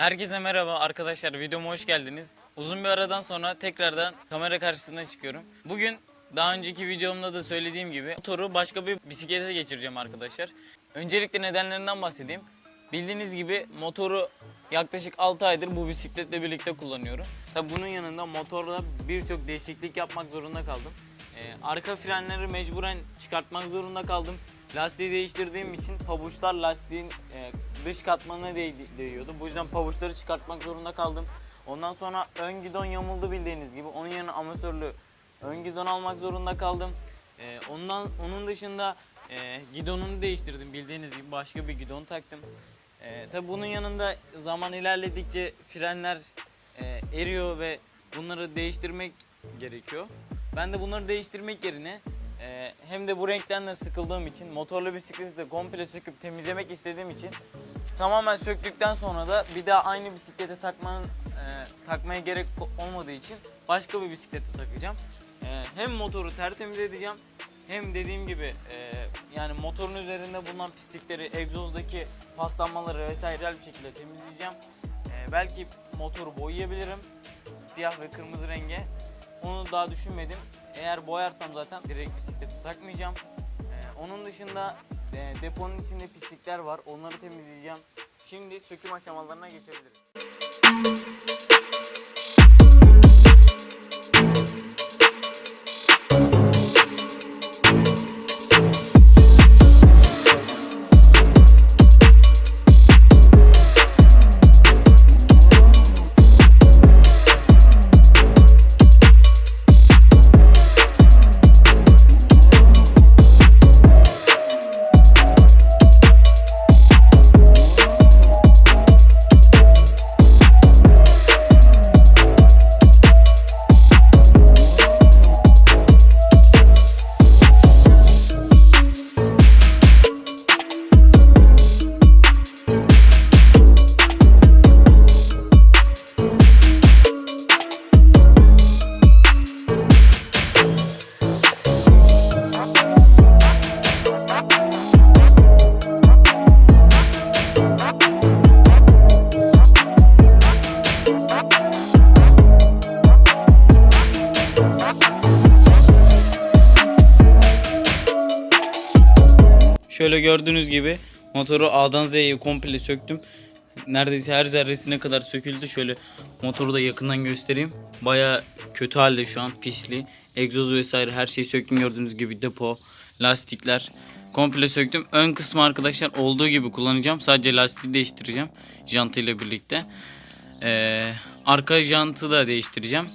Herkese merhaba arkadaşlar videoma hoş geldiniz. Uzun bir aradan sonra tekrardan kamera karşısına çıkıyorum. Bugün daha önceki videomda da söylediğim gibi motoru başka bir bisiklete geçireceğim arkadaşlar. Öncelikle nedenlerinden bahsedeyim. Bildiğiniz gibi motoru yaklaşık 6 aydır bu bisikletle birlikte kullanıyorum. Tabi bunun yanında motorda birçok değişiklik yapmak zorunda kaldım. Ee, arka frenleri mecburen çıkartmak zorunda kaldım. Lastiği değiştirdiğim için pabuçlar lastiğin e, dış katmanına değdi- değiyordu. Bu yüzden pabuçları çıkartmak zorunda kaldım. Ondan sonra ön gidon yamuldu bildiğiniz gibi. Onun yerine amatörlü ön gidon almak zorunda kaldım. Ee, ondan onun dışında e, gidonunu değiştirdim bildiğiniz gibi başka bir gidon taktım. Ee, tabi bunun yanında zaman ilerledikçe frenler e, eriyor ve bunları değiştirmek gerekiyor. Ben de bunları değiştirmek yerine e, hem de bu renkten de sıkıldığım için motorlu bisikleti de komple söküp temizlemek istediğim için tamamen söktükten sonra da bir daha aynı bisiklete takmanın e, takmaya gerek olmadığı için başka bir bisiklete takacağım. E, hem motoru tertemiz edeceğim hem dediğim gibi e, yani motorun üzerinde bulunan pislikleri, egzozdaki paslanmaları vesaire güzel bir şekilde temizleyeceğim. E, belki motoru boyayabilirim siyah ve kırmızı renge. Onu daha düşünmedim. Eğer boyarsam zaten direkt bisiklete takmayacağım. E, onun dışında e, deponun içinde pislikler var. Onları temizleyeceğim. Şimdi söküm aşamalarına geçebiliriz. Gördüğünüz gibi motoru A'dan Z'ye komple söktüm. Neredeyse her zerresine kadar söküldü. Şöyle motoru da yakından göstereyim. Baya kötü halde şu an pisli. Egzozu vesaire her şeyi söktüm gördüğünüz gibi depo, lastikler komple söktüm. Ön kısmı arkadaşlar olduğu gibi kullanacağım. Sadece lastiği değiştireceğim jantıyla birlikte. Ee, arka jantı da değiştireceğim.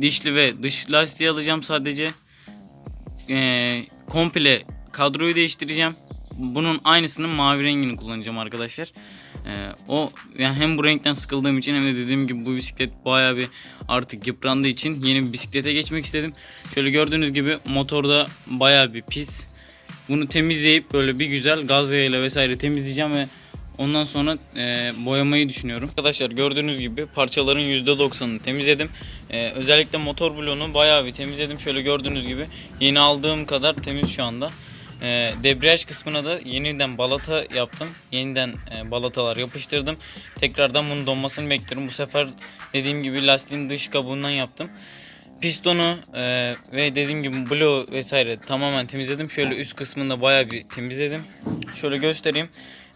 Dişli ve dış lastiği alacağım sadece e, komple kadroyu değiştireceğim. Bunun aynısının mavi rengini kullanacağım arkadaşlar. E, o yani hem bu renkten sıkıldığım için hem de dediğim gibi bu bisiklet bayağı bir artık yıprandığı için yeni bir bisiklete geçmek istedim. Şöyle gördüğünüz gibi motorda bayağı bir pis. Bunu temizleyip böyle bir güzel gaz yağıyla vesaire temizleyeceğim ve Ondan sonra e, boyamayı düşünüyorum. Arkadaşlar gördüğünüz gibi parçaların %90'ını temizledim. E, özellikle motor bloğunu bayağı bir temizledim. Şöyle gördüğünüz gibi yeni aldığım kadar temiz şu anda. E, debriyaj kısmına da yeniden balata yaptım. Yeniden e, balatalar yapıştırdım. Tekrardan bunun donmasını bekliyorum. Bu sefer dediğim gibi lastiğin dış kabuğundan yaptım. Pistonu e, ve dediğim gibi bloğu vesaire tamamen temizledim. Şöyle üst kısmını da bayağı bir temizledim. Şöyle göstereyim.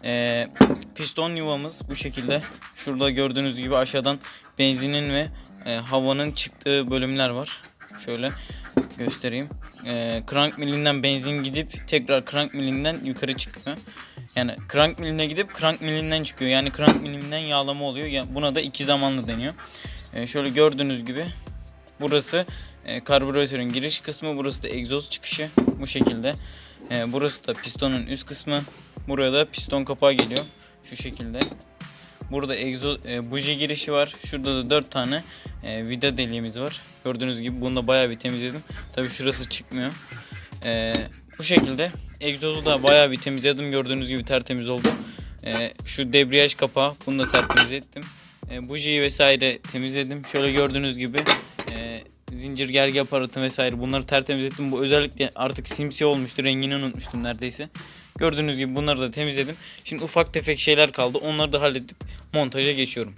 E, piston yuvamız bu şekilde. Şurada gördüğünüz gibi aşağıdan benzinin ve e, havanın çıktığı bölümler var. Şöyle göstereyim. E, crank milinden benzin gidip tekrar crank milinden yukarı çıkıyor. Yani crank miline gidip crank milinden çıkıyor. Yani crank milinden yağlama oluyor. Yani buna da iki zamanlı deniyor. E, şöyle gördüğünüz gibi Burası e, karbüratörün giriş kısmı, burası da egzoz çıkışı bu şekilde. E, burası da pistonun üst kısmı. Buraya da piston kapağı geliyor şu şekilde. Burada egzoz e, buji girişi var. Şurada da 4 tane e, vida deliğimiz var. Gördüğünüz gibi bunu da bayağı bir temizledim. Tabi şurası çıkmıyor. E, bu şekilde egzozu da bayağı bir temizledim. Gördüğünüz gibi tertemiz oldu. E, şu debriyaj kapağı bunu da tertemiz ettim. E, bujiyi vesaire temizledim. Şöyle gördüğünüz gibi e, zincir gergi aparatı vesaire bunları tertemiz ettim. Bu özellikle artık simsiyah olmuştu. Rengini unutmuştum neredeyse. Gördüğünüz gibi bunları da temizledim. Şimdi ufak tefek şeyler kaldı. Onları da halledip montaja geçiyorum.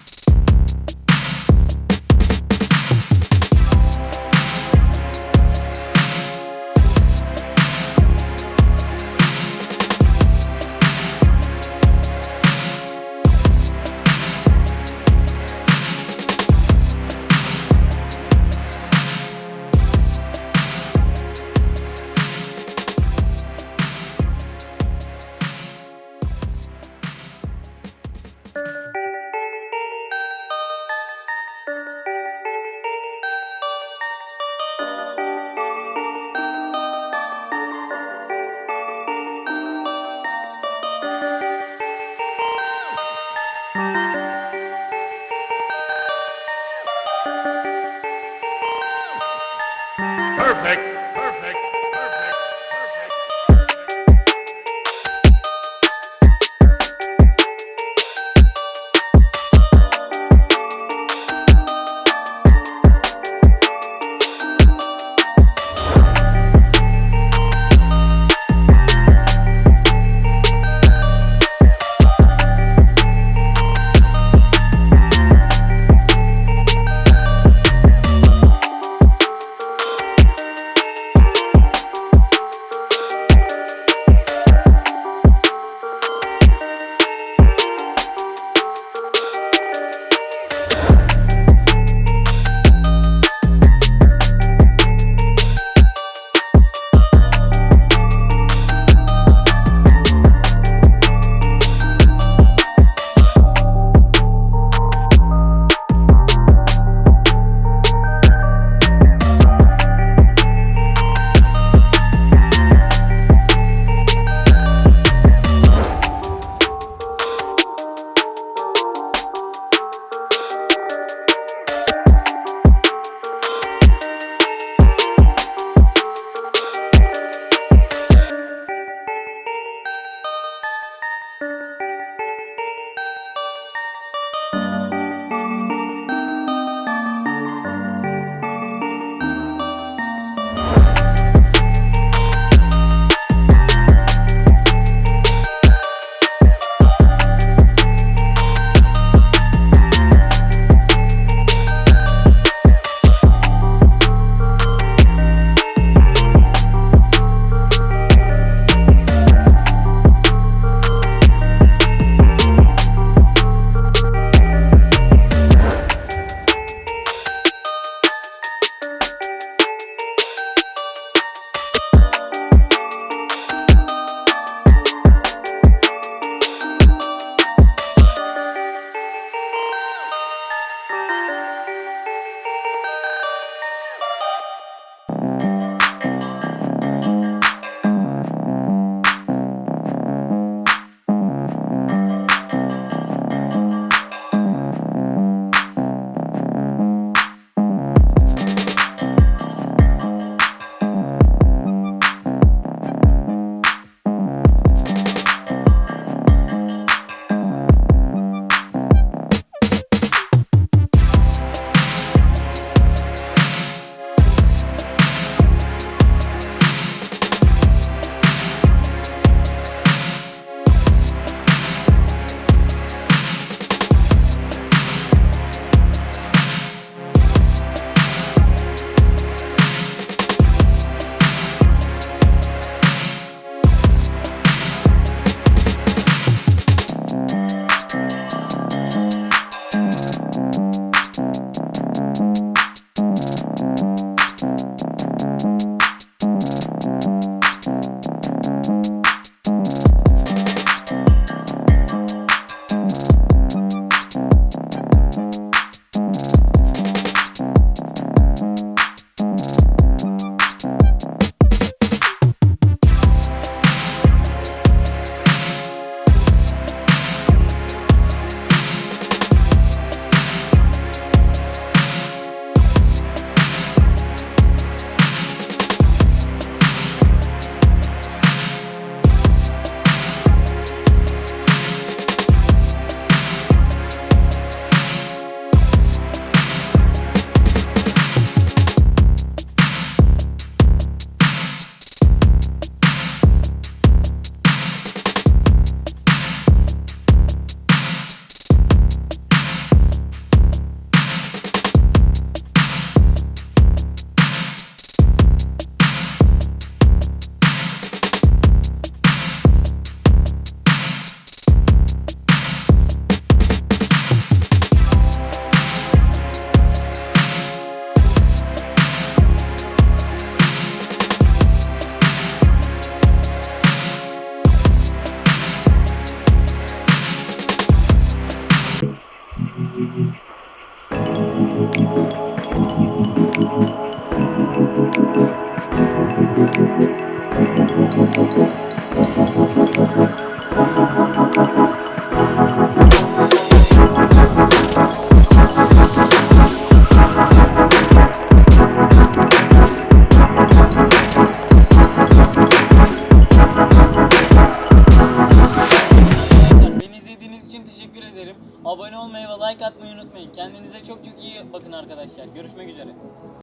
Arkadaşlar